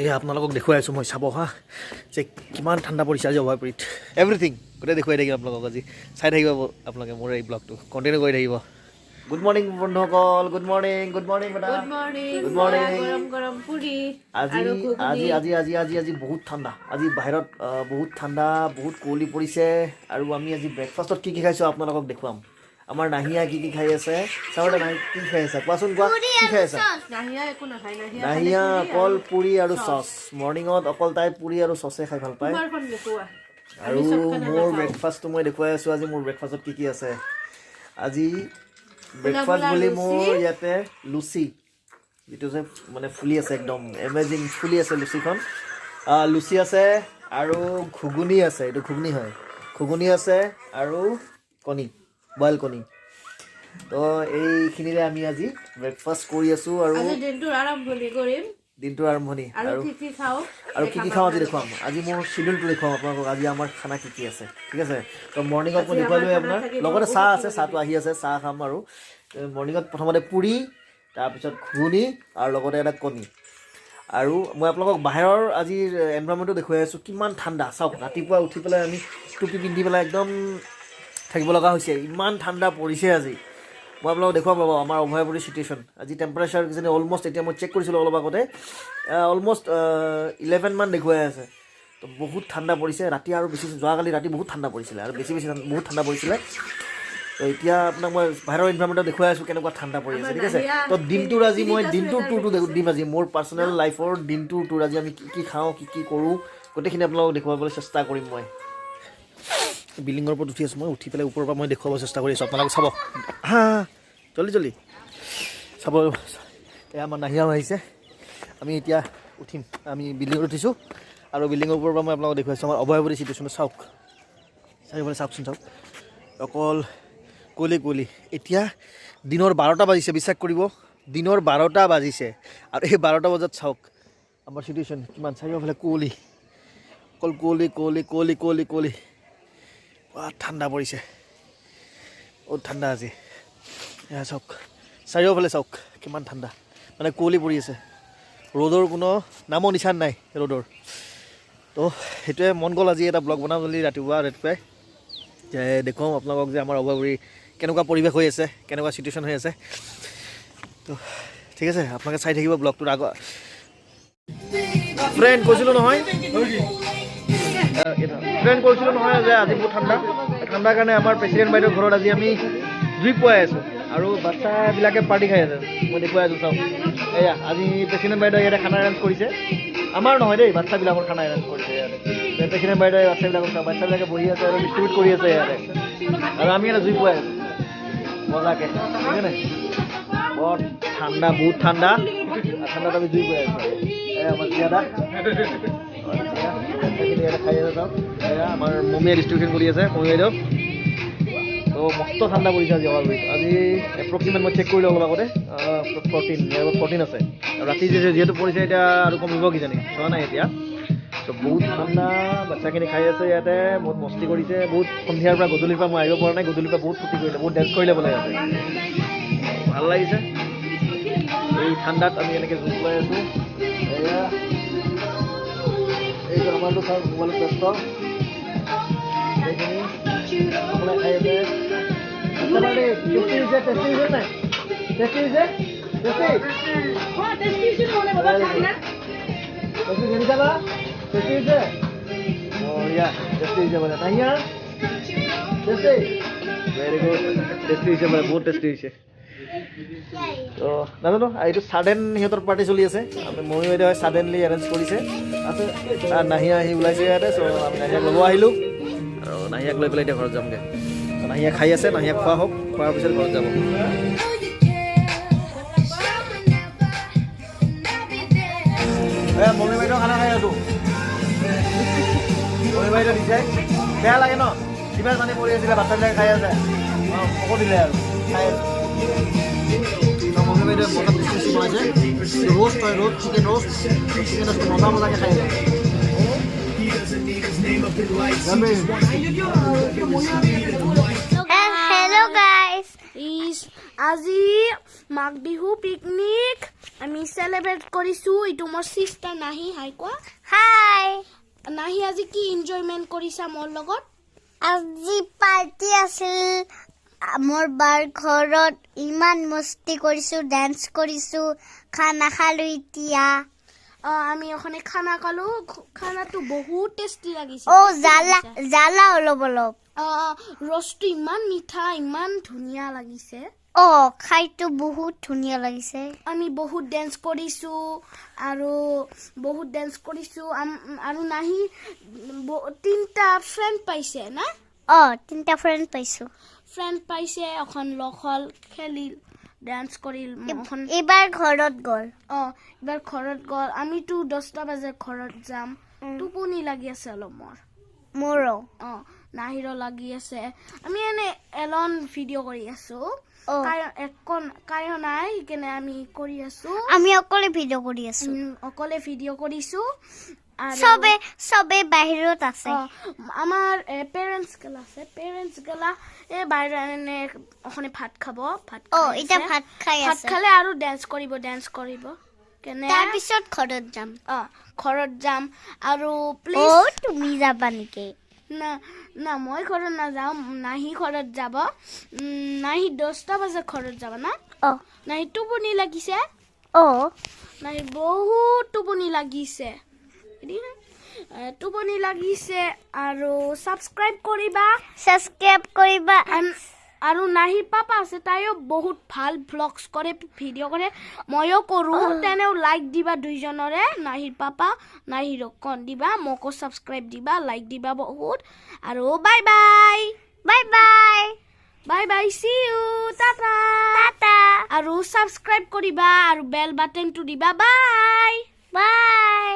এই আপোনালোকক দেখুৱাই আছোঁ মই চাব হা যে কিমান ঠাণ্ডা পৰিছে আজি অভয়পুৰীত। এভৰিথিং গোটেই দেখুৱাই থাকিম আপোনালোকক আজি। চাই থাকিব আপোনালোকে মোৰ এই ব্লগটো। কণ্টিনিউ কৰি থাকিব। গুড মৰ্ণিং বন্ধুসকল। Good morning good morning good morning আজি আজি আজি আজি আজি আজি বহুত ঠাণ্ডা। আজি বাহিৰত বহুত ঠাণ্ডা বহুত কুঁৱলী পৰিছে। আৰু আমি আজি ব্ৰেকফাষ্টত কি কি খাইছোঁ আপোনালোকক দেখুৱাম। আমাৰ নাহিয়া কি কি খাই আছে? চাবলৈ নাহি কি খাই আছে? কোৱাচোন কোৱা কি খাই আছে? নাহিয়া অকল পুৰি আৰু চচ। মৰ্ণিঙত অকল তাই পুৰি আৰু চচে খাই ভাল পায়। আৰু মোৰ। ব্ৰেকফাষ্টটো মই দেখুৱাই আছোঁ আজি মোৰ ব্ৰেকফাষ্টত কি কি আছে? আজি ব্ৰেকফাষ্ট বোলা। মোৰ ইয়াতে লুচি। যিটো যে মানে ফুলি আছে একদম এমেজিং ফুলি আছে লুচিখন। লুচি আছে আৰু ঘুগুনি আছে এইটো ঘুগুনি হয়। ঘুগুনি আছে আৰু কণী। বইল কণী। তো এইখিনিৰে আমি আজি ব্ৰেকফাষ্ট কৰি আছোঁ আৰু দিনটোৰ আৰম্ভণি কৰিম। দিনটোৰ আৰম্ভণি। আৰু কি কি খাওঁ? আৰু কি কি খাওঁ আজি দেখুৱাম। আজি মোৰ চিডিউলটো দেখুৱাম আপোনালোকক। আজি আমাৰ খানা কি কি আছে। ঠিক আছে? তো মৰ্ণিঙত মই আজি দেখুৱালোৱে আপোনাৰ। লগতে চাহ আছে চাহটো আহি আছে চাহ খাম আৰু। মৰ্ণিঙত প্ৰথমতে পুৰি তাৰপিছত ঘুগুনি আৰু লগতে এটা কণী। আৰু মই আপোনালোকক বাহিৰৰ আজিৰ এনভাইৰমেণ্টটো দেখুৱাই আছোঁ। কিমান ঠাণ্ডা। চাওক ৰাতিপুৱা উঠি পেলাই আমি টুপি পিন্ধি পেলাই একদম থাকিব লগা হৈছে। ইমান ঠাণ্ডা পৰিছে আজি। মই আপোনালোকক দেখুৱাম ৰ'ব আমাৰ অভয়াপুৰী চিটুৱেশ্যন আজি টেম্পাৰেচাৰ কিজানি অলমষ্ট এতিয়া মই চেক কৰিছিলোঁ অলপ আগতে অলমষ্ট ইলেভেনমান দেখুৱাই আছে। তো বহুত ঠাণ্ডা পৰিছে ৰাতি আৰু বেছি যোৱাকালি ৰাতি বহুত ঠাণ্ডা পৰিছিলে আৰু বেছি বেছি বহুত ঠাণ্ডা পৰিছিলে। তো এতিয়া আপোনাক মই বাহিৰৰ এনভাইৰমেণ্টত দেখুৱাই আছোঁ কেনেকুৱা ঠাণ্ডা পৰি আছে ঠিক আছে? তো দিনটোৰ আজি মই দিনটোৰ টুৰটো দিম আজি মোৰ পাৰ্চনেল লাইফৰ দিনটোৰ টুৰ আজি আমি কি কি খাওঁ কি কি কৰোঁ গোটেইখিনি আপোনালোকক দেখুৱাবলৈ চেষ্টা কৰিম মই। বিল্ডিঙৰ ওপৰত উঠি আছোঁ। মই উঠি পেলাই ওপৰৰ পৰা মই দেখুৱাব চেষ্টা কৰি আছোঁ। আপোনালোকে চাব। হা, জল্দি জল্দি। চাব, এয়া আমাৰ নাহিয়াও আহিছে। আমি এতিয়া উঠিম। আমি বিল্ডিঙত উঠিছোঁ। আৰু বিল্ডিঙৰ ওপৰৰ পৰা মই আপোনালোকক দেখুৱাইছোঁ। আমাৰ অভয়াপুৰী চিটুৱেশ্যন চাওক। চাৰিওফালে চাওকচোন চাওক। অকল কুঁৱলী কুঁৱলী। এতিয়া দিনৰ বাৰটা বাজিছে, বিশ্বাস কৰিব। দিনৰ বাৰটা বাজিছে। আৰু এই বাৰটা বজাত চাওক, আমাৰ চিটুৱেশ্যন কিমান। চাৰিওফালে কুঁৱলী। অকল কুঁৱলী কুঁৱলী কুঁৱলী কুঁৱলী কুঁৱলী। ঠাণ্ডা পৰিছে। বহুত ঠাণ্ডা আজি। এয়া চাওক চাৰিওফালে চাওক কিমান ঠাণ্ডা। মানে কুঁৱলী পৰি আছে। ৰ'দৰ কোনো নামৰ নিচান নাই ৰ'দৰ। তো সেইটোৱে মন গ'ল আজি এটা ব্লগ বনাম বুলি ৰাতিপুৱা ৰাতিপুৱাই যে দেখুৱাওঁ আপোনালোকক যে আমাৰ অভাৱৰী কেনেকুৱা পৰিৱেশ হৈ আছে কেনেকুৱা চিটুৱেশ্যন হৈ আছে। তো ঠিক আছে আপোনালোকে চাই থাকিব ব্লগটোৰ আগত। ফ্ৰেণ্ড কৈছিলোঁ নহয়। ফ্ৰেণ্ড কৈছিলোঁ নহয় যে আজি বহুত ঠাণ্ডা। ঠাণ্ডাৰ কাৰণে আমাৰ প্ৰেচিডেণ্ট বাইদেউৰ ঘৰত আজি আমি জুই পুৱাই আছোঁ। আৰু বাচ্ছাবিলাকে পাৰ্টি খাই আছে। মই দেখুৱাই আছোঁ চাওক। এয়া আজি প্ৰেচিডেণ্ট বাইদেৱে ইয়াতে খানা এৰেঞ্জ কৰিছে। আমাৰ নহয় দেই বাচ্ছাবিলাকৰ খানা এৰেঞ্জ কৰিছে ইয়াতে। প্ৰেচিডেণ্ট বাইদেৱে বাচ্ছাবিলাকক চাওক বাচ্ছাবিলাকে বহি আছে আৰু ডিষ্ট্ৰিবিউট কৰি আছে ইয়াতে। আৰু আমি ইয়াতে জুই পুৱাই আছোঁ। মজাকে নাই? বৰ ঠাণ্ডা বহুত ঠাণ্ডা। ঠাণ্ডাত আমি জুই পুৱাই আছোঁ। এয়া আমাৰ জিয়াদা। আমাৰ মমিয়ে ডিষ্ট্ৰিবিউশ্যন কৰি আছে মমি বাইদেউ। তো মস্ত ঠাণ্ডা পৰিছে আজি অভাৰব্ৰিজ আজি এপ্ৰক্সিমেট মই চেক কৰিলোঁ অলপ আগতে। ফৰ্টিন ফৰ্টিন আছে। ৰাতি যে যিহেতু পৰিছে এতিয়া আৰু কমিব কিজানি চোৱা নাই এতিয়া। তো বহুত ঠাণ্ডা বাচ্ছাখিনি খাই আছে ইয়াতে বহুত মস্তি কৰিছে বহুত সন্ধিয়াৰ পৰা গধূলিৰ পৰা মই আহিব পৰা নাই গধূলিৰ পৰা বহুত ফূৰ্তি কৰিলে বহুত ডেন্স কৰিলে বোলে ইয়াতে। ভাল লাগিছে। এই ঠাণ্ডাত আমি এনেকৈ জোখ লৈ আছোঁ। এইটো আমাৰতো চাওক মোবাইলত ব্যস্ত। বঢ়িয়া টেষ্টি হৈছে বোলে নাহিয়া টেষ্টি ভেৰি গুড টেষ্টি হৈছে বোলে বহুত টেষ্টি হৈছে তো নাজানো এইটো ছাডেন সিহঁতৰ পাৰ্টি চলি আছে আমি ময়ো এতিয়া ছাডেনলি এৰেঞ্জ কৰিছে আছে নাহিয়া আহি ওলাইছে ইয়াতে চ' আমি নাহিয়াক ল'ব আহিলোঁ আৰু নাহিয়াক লৈ পেলাই এতিয়া ঘৰত যামগৈ। নাহিয়া খাই আছে, নাহিয়াক খোৱা হওক, খোৱাৰ পিছত ঘৰত যাব। মমি বাইদেউ খানা খাই আছোঁ। মমি বাইদেউ দিছে। বেয়া লাগে ন? কিমান পানী পৰি আছিলে বাচ্ছাবিলাকে খাই আছে। অঁ দিলে আৰু, খাই মমি বাইদেউ বনাইছে। ৰোষ্ট হয়, roast, chicken roast. Chicken roast মজা মজাকৈ খাই আছে। যাবি হেল্ল' গাইজ ইজ আজি মাঘ বিহু পিকনিক আমি চেলিব্ৰেট কৰিছোঁ। এইটো মোৰ চিষ্টাৰ নাহি। হাই কোৱা? হাই নাহি আজি কি এনজয়মেণ্ট কৰিছা মোৰ লগত? আজি পাৰ্টি আছিল। মোৰ বাৰ ঘৰত ইমান মস্তি কৰিছো ডান্স কৰিছো খানা খালো এতিয়া। আমি অখনে খানা খালোঁ। খানাটো বহুত টেষ্টি লাগিছে অ জ্বালা জ্বালা অলপ অলপ। অঁ, ৰসটো ইমান মিঠা ইমান ধুনীয়া লাগিছে। অ খাইতো বহুত ধুনীয়া লাগিছে। আমি বহুত ডেন্স কৰিছোঁ আৰু বহুত ডেন্স কৰিছোঁ। আৰু নাহি তিনিটা ফ্ৰেণ্ড পাইছে না? অ তিনিটা ফ্ৰেণ্ড পাইছো। ফ্ৰেণ্ড পাইছে এখন লখল খেলিল। ডান্স কৰিল এখন। এইবাৰ ঘৰত গ'ল। অঁ এইবাৰ ঘৰত গ'ল। আমিতো দহটা বাজে ঘৰত যাম। টোপনি লাগি আছে অলপ মোৰ। মোৰো। অঁ নাহিৰো লাগি আছে। আমি এনে এলন ভিডিঅ' কৰি আছো। একো কায়ো নাই সেইকাৰণে আমি কৰি আছো। আমি অকলে ভিডিঅ' কৰি আছো। অকলে ভিডিঅ' কৰিছো। চবে চবে বাহিৰত আছে। আমাৰ পেৰেণ্টছ গেলা আছে। পেৰেণ্টছ গেলা এই বাহিৰত এনে অখনে ভাত খাব ভাত অ এতিয়া ভাত খাই ভাত খালে আৰু ডেন্স কৰিব ডেন্স কৰিব। কেনে? তাৰপিছত ঘৰত যাম। অ ঘৰত যাম। আৰু প্লিজ তুমি যাবা নেকি? না না মই ঘৰত নাযাওঁ। নাহি ঘৰত যাব। নাহি দহটা বজাত ঘৰত যাব না? অ। নাহি টোপনি লাগিছে? অ। নাহি বহুত টোপনি লাগিছে। টোপনি লাগিছে আৰু ছাবস্ক্ৰাইব কৰিবা। ছাবস্ক্ৰাইব কৰিবা। আৰু নাহি পাপা আছে তাইও বহুত ভালো ভ্লগছ কৰে ভিডিঅ' কৰে। ময়ো কৰোঁ তেনেও লাইক দিবা দুইজনৰে। নাহিৰ পাপা নাহিৰক কণ দিবা মোকো ছাবস্ক্ৰাইব দিবা লাইক দিবা বহুত। আৰু bye bye bye bye bye bye see you tata. Tata. আৰু ছাবস্ক্ৰাইব কৰিবা আৰু বেল বাটনটো দিবা বাই বাই